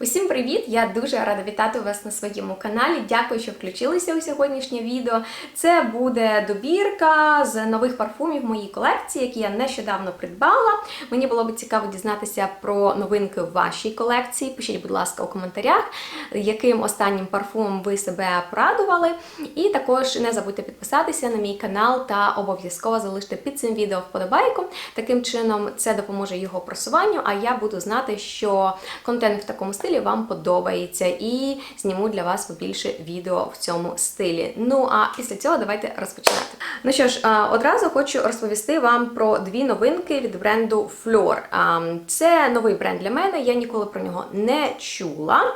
Усім привіт! Я дуже рада вітати вас на своєму каналі. Дякую, що включилися у сьогоднішнє відео. Це буде добірка з нових парфумів моїй колекції, які я нещодавно придбала. Мені було б цікаво дізнатися про новинки в вашій колекції. Пишіть, будь ласка, у коментарях, яким останнім парфумом ви себе порадували. І також не забудьте підписатися на мій канал та обов'язково залишити під цим відео вподобайку. Таким чином, це допоможе його просуванню, а я буду знати, що контент в такому стилі вам подобається, і зніму для вас побільше відео в цьому стилі. Ну а після цього давайте розпочинати. Ну що ж, одразу хочу розповісти вам про дві новинки від бренду Fleur. А, Це новий бренд для мене, я ніколи про нього не чула.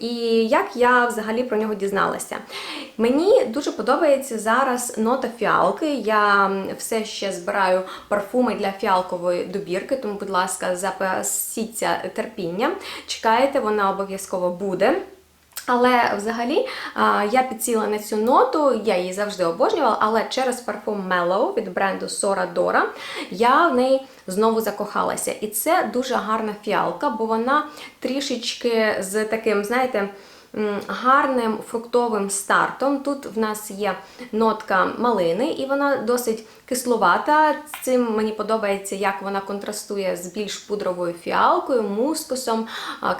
І як я взагалі про нього дізналася? Мені дуже подобається зараз нота фіалки. Я все ще збираю парфуми для фіалкової добірки, тому, будь ласка, запасіться терпіння. Чекайте, вона обов'язково буде. Але взагалі я підсіла на цю ноту, я її завжди обожнювала, але через парфум Mellow від бренду Sora Dora я в неї знову закохалася. І це дуже гарна фіалка, бо вона трішечки з таким, знаєте, гарним фруктовим стартом. Тут в нас є нотка малини, і вона досить кисловата. Цим мені подобається, як вона контрастує з більш пудровою фіалкою, мускусом,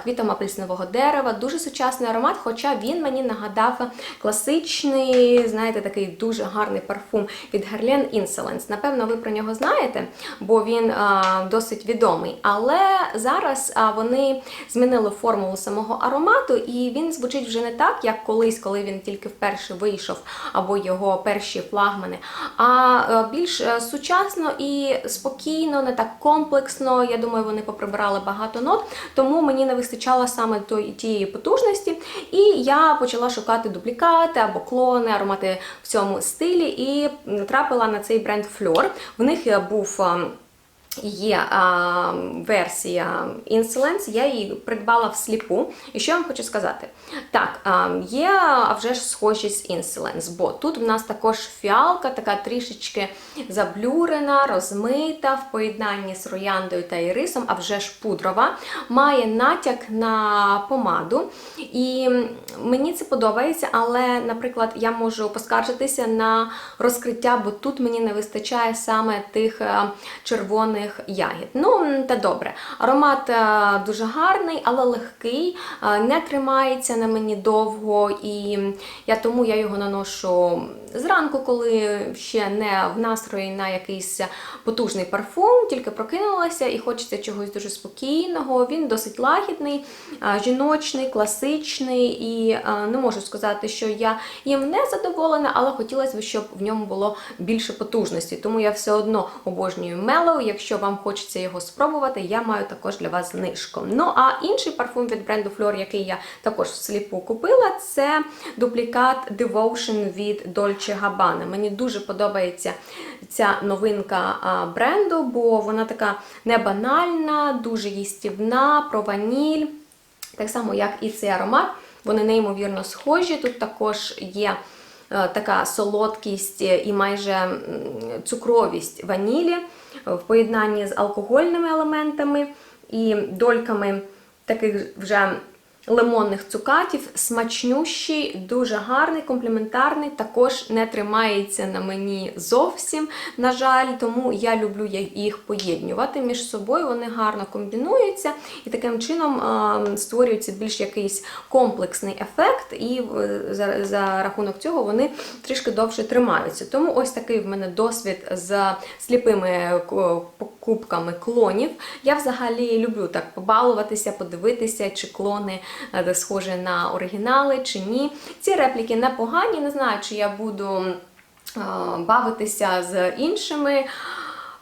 квітом апельсинового дерева. Дуже сучасний аромат, хоча він мені нагадав класичний, знаєте, такий дуже гарний парфум від Guerlain Insolence. Напевно, ви про нього знаєте, бо він а, досить відомий. Але зараз а, вони змінили формулу самого аромату, і він звучить вже не так, як колись, коли він тільки вперше вийшов, або його перші флагмани, а е, більш е, сучасно і спокійно, не так комплексно. Я думаю, вони поприбирали багато нот, тому мені не вистачало саме тієї потужності. І я почала шукати дублікати або клони, аромати в цьому стилі, і натрапила на цей бренд Fleur. В них е, був. Є а, версія Insolence, я її придбала всліпу. І що я вам хочу сказати? Так, а, є а вже ж схожість Insolence, бо тут в нас також фіалка, така трішечки заблюрена, розмита в поєднанні з рояндою та ірисом, а вже ж пудрова, має натяк на помаду. І мені це подобається, але, наприклад, я можу поскаржитися на розкриття, бо тут мені не вистачає саме тих е, червоних ягід. Ну, та добре. Аромат е, дуже гарний, але легкий, е, не тримається на мені довго, і я тому я його наношу зранку, коли ще не в настрої на якийсь потужний парфум, тільки прокинулася і хочеться чогось дуже спокійного. Він досить лагідний, е, жіночний, класичний, і не можу сказати, що я їм не задоволена, але хотілося б, щоб в ньому було більше потужності. Тому я все одно обожнюю Mellow. Якщо вам хочеться його спробувати, я маю також для вас знижку. Ну а інший парфум від бренду Fleur, який я також всліпу купила, це дуплікат Devotion від Dolce Gabbana. Мені дуже подобається ця новинка бренду, бо вона така не банальна, дуже їстівна, про ваніль. Так само, як і цей аромат, вони неймовірно схожі. Тут також є така солодкість і майже цукровість ванілі в поєднанні з алкогольними елементами і дольками таких вже лимонних цукатів, смачнющий, дуже гарний, компліментарний, також не тримається на мені зовсім, на жаль, тому я люблю їх поєднювати між собою, вони гарно комбінуються і таким чином е, створюється більш якийсь комплексний ефект, і е, за, за рахунок цього вони трішки довше тримаються. Тому ось такий в мене досвід з сліпими покупками клонів. Я взагалі люблю так побалуватися, подивитися, чи клони е, схожі на оригінали, чи ні. Ці репліки непогані, не знаю, чи я буду е, бавитися з іншими.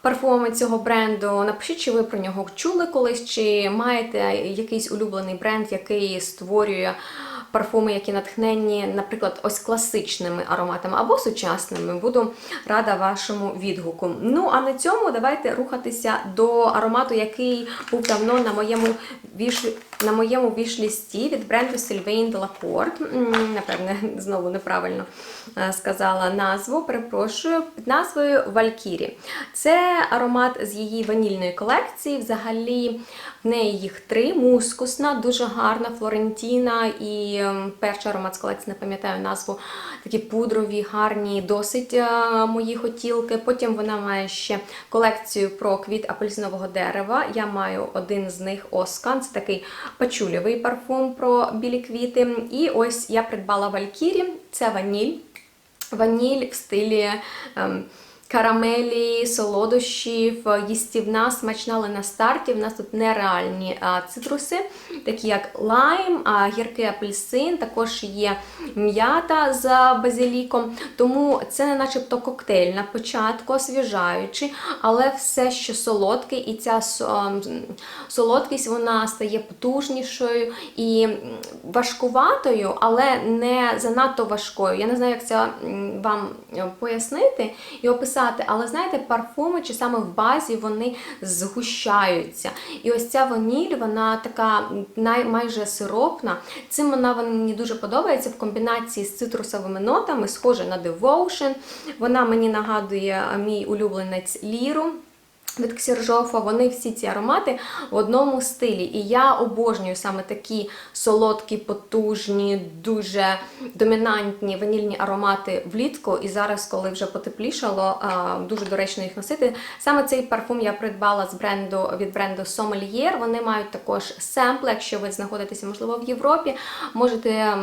Парфумами цього бренду. Напишіть, чи ви про нього чули колись, чи маєте якийсь улюблений бренд, який створює парфуми, які натхненні, наприклад, ось класичними ароматами або сучасними. Буду рада вашому відгуку. Ну, а на цьому давайте рухатися до аромату, який був давно на моєму віш... на моєму вішлісті від бренду Sylvain Delacourt. Напевне, знову неправильно е, сказала назву. Перепрошую, під назвою Валькірі. Це аромат з її ванільної колекції. Взагалі, в неї їх три: мускусна, дуже гарна, Флорентіна і перший аромат з колекції, не пам'ятаю назву, такі пудрові, гарні, досить е, мої хотілки. Потім вона має ще колекцію про квіт апельсинового дерева. Я маю один з них Оскан, це такий пачульовий парфум про білі квіти. І ось я придбала Валькірі, це ваніль. Ваніль в стилі. ем, Карамелі, солодощів, їстівна, смачна, але на старті. В нас тут нереальні цитруси, такі як лайм, гіркий апельсин, також є м'ята з базиліком. Тому це не начебто коктейль на початку, освіжаючий, але все ще солодкий, і ця солодкість вона стає потужнішою і важкуватою, але не занадто важкою. Я не знаю, як це вам е, пояснити і описати, але знаєте, парфуми чи саме в базі вони згущаються. І ось ця ваніль, вона така майже сиропна. Цим вона мені дуже подобається в комбінації з цитрусовими нотами, схоже на Devotion. Вона мені нагадує мій улюбленець Ліру. Від Ксержофа вони всі ці аромати в одному стилі. І я обожнюю саме такі солодкі, потужні, дуже домінантні ванільні аромати влітку. І зараз, коли вже потеплішало, дуже доречно їх носити. Саме цей парфум я придбала з бренду від бренду Sommelier. Вони мають також семпли. Якщо ви знаходитеся, можливо, в Європі, можете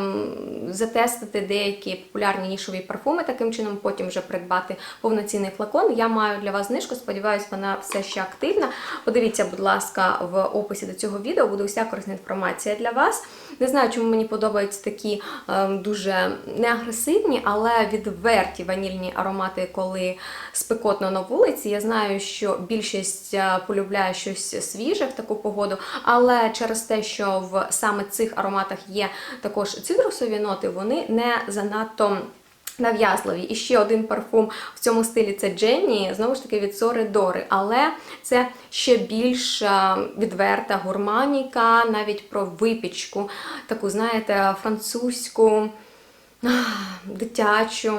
затестити деякі популярні нішові парфуми. Таким чином, потім вже придбати повноцінний флакон. Я маю для вас знижку. Сподіваюсь, вона все ще активна. Подивіться, будь ласка, в описі до цього відео буде вся корисна інформація для вас. Не знаю, чому мені подобаються такі ем, дуже неагресивні, але відверті ванільні аромати, коли спекотно на вулиці. Я знаю, що більшість е, полюбляє щось свіже в таку погоду, але через те, що в саме цих ароматах є також цитрусові ноти, вони не занадто. Нав'язливі. І ще один парфум в цьому стилі це Дженні, знову ж таки від Сори Дори. Але це ще більш е, відверта гурманіка, навіть про випічку, таку, знаєте, французьку, дитячу.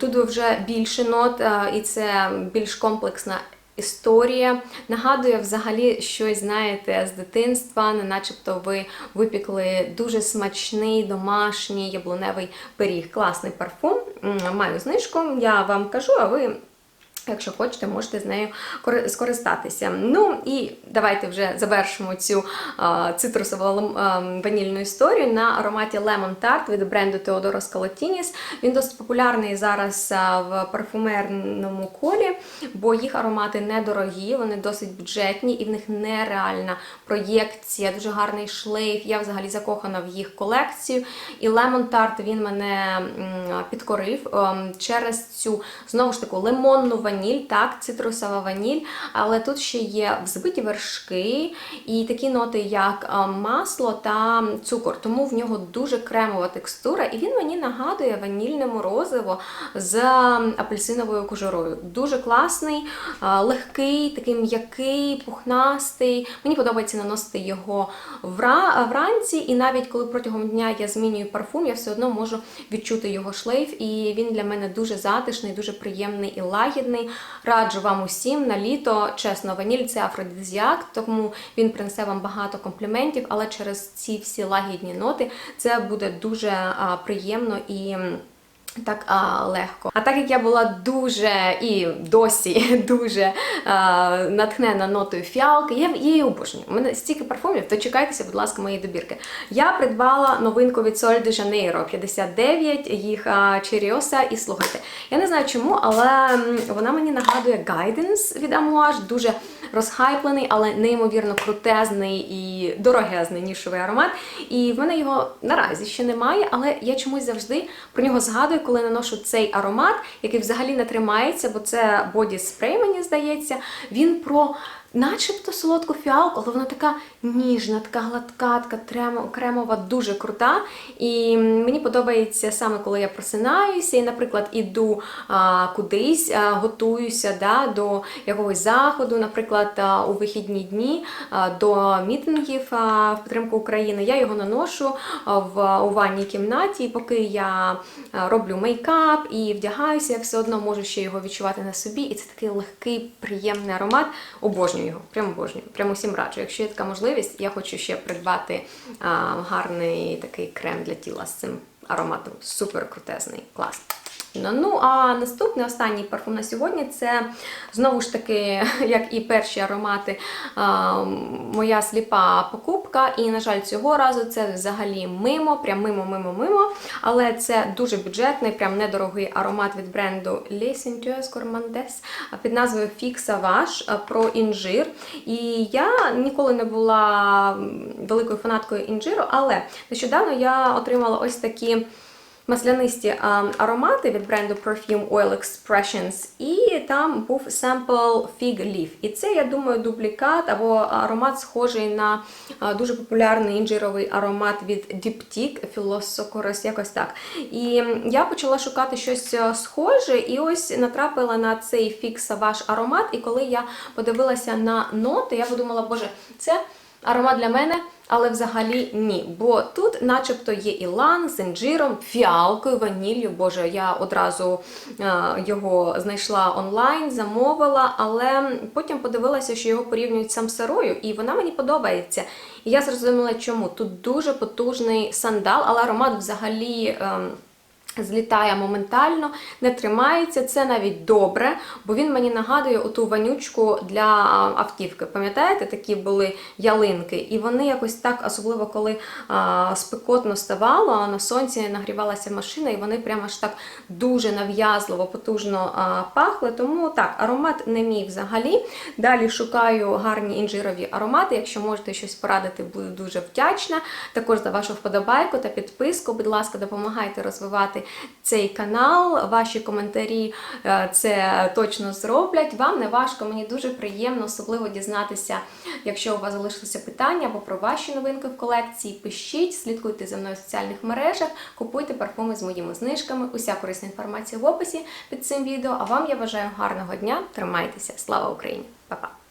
Тут вже більше нот, е, і це більш комплексна історія. Нагадує взагалі щось, знаєте, з дитинства, не начебто ви випікли дуже смачний домашній яблуневий пиріг. Класний парфум. Маю знижку, я вам кажу, а ви. Якщо хочете, можете з нею скористатися. Ну і давайте вже завершимо цю а, цитрусово а, ванільну історію на ароматі Lemon Tart від бренду Teodoros Colotinis. Він досить популярний зараз в парфумерному колі, бо їх аромати недорогі, вони досить бюджетні і в них нереальна проєкція, дуже гарний шлейф. Я взагалі закохана в їх колекцію. І Lemon Tart він мене підкорив ем, через цю знову ж таку лимонну ваніль, так, цитрусова ваніль, але тут ще є взбиті вершки і такі ноти, як е, масло та цукор. Тому в нього дуже кремова текстура, і він мені нагадує ванільне морозиво з апельсиновою кожурою. Дуже класний, е, легкий, такий м'який, пухнастий. Мені подобається наносити його вранці, і навіть коли протягом дня я змінюю парфум, я все одно можу відчути його шлейф, і він для мене дуже затишний, дуже приємний і лагідний. Раджу вам усім на літо, чесно, ваніль це афродизіак, тому він принесе вам багато компліментів, але через ці всі лагідні ноти це буде дуже приємно і. Так а, легко. А так як я була дуже і досі дуже а, натхнена нотою фіалки, я, її обожнюю. У мене стільки парфумів, то чекайтеся, будь ласка, моєї добірки. Я придбала новинку від Sol de Janeiro 59, їх Черіоса, і слухайте. Я не знаю чому, але вона мені нагадує Guidance від Amouage, дуже розхайплений, але неймовірно крутезний і дорогезний нішовий аромат. І в мене його наразі ще немає, але я чомусь завжди про нього згадую, коли наношу цей аромат, який взагалі не тримається, бо це боді спрей, мені здається. Він про начебто солодку фіалку, але вона така ніжна, така гладка, така кремова, дуже крута. І мені подобається саме коли я просинаюся і, наприклад, іду а, кудись, а, готуюся да, до якогось заходу, наприклад, а, у вихідні дні а, до мітингів а, в підтримку України. Я його наношу в у ванній кімнаті, і поки я роблю мейкап і вдягаюся, я все одно можу ще його відчувати на собі. І це такий легкий, приємний аромат. Обожнюю його, прямо обожнюю. прям всім раджу. Якщо є така можливість, я хочу ще придбати а, гарний такий крем для тіла з цим ароматом. Супер крутезний, клас. Ну, а наступний останній парфум на сьогодні це знову ж таки, як і перші аромати, моя сліпа покупка. І, на жаль, цього разу це взагалі мимо, прям мимо, мимо, мимо. Але це дуже бюджетний, прям недорогий аромат від бренду Les Senteurs Gourmandes під назвою Savage про інжир. І я ніколи не була великою фанаткою інжиру, але нещодавно я отримала ось такі маслянисті аромати від бренду Perfume Oil Expressions, і там був sample Fig Leaf. І це, я думаю, дублікат або аромат схожий на дуже популярний інжировий аромат від Diptyque, Philosophoros, якось так. І я почала шукати щось схоже, і ось натрапила на цей Fig Savage аромат. І коли я подивилася на ноти, я подумала, боже, це аромат для мене. Але взагалі ні, бо тут, начебто, є ілан з інжиром, фіалкою, ваніллю. Боже, я одразу е, його знайшла онлайн, замовила, але потім подивилася, що його порівнюють з самсарою, і вона мені подобається. І я зрозуміла, чому тут дуже потужний сандал, але аромат взагалі. ем, Злітає моментально, не тримається. Це навіть добре, бо він мені нагадує оту ванючку для автівки. Пам'ятаєте, такі були ялинки, і вони якось так, особливо коли а, спекотно ставало, на сонці нагрівалася машина, і вони прямо аж так дуже нав'язливо, потужно а, пахли. Тому так, аромат не мій взагалі. Далі шукаю гарні інжирові аромати. Якщо можете щось порадити, буду дуже вдячна. Також за вашу вподобайку та підписку. Будь ласка, допомагайте розвивати цей канал. Ваші коментарі е, це точно зроблять. Вам не важко, мені дуже приємно, особливо дізнатися, якщо у вас залишилися питання або про ваші новинки в колекції. Пишіть, слідкуйте за мною в соціальних мережах, купуйте парфуми з моїми знижками. Уся корисна інформація в описі під цим відео. А вам я бажаю гарного дня. Тримайтеся! Слава Україні! Па-па!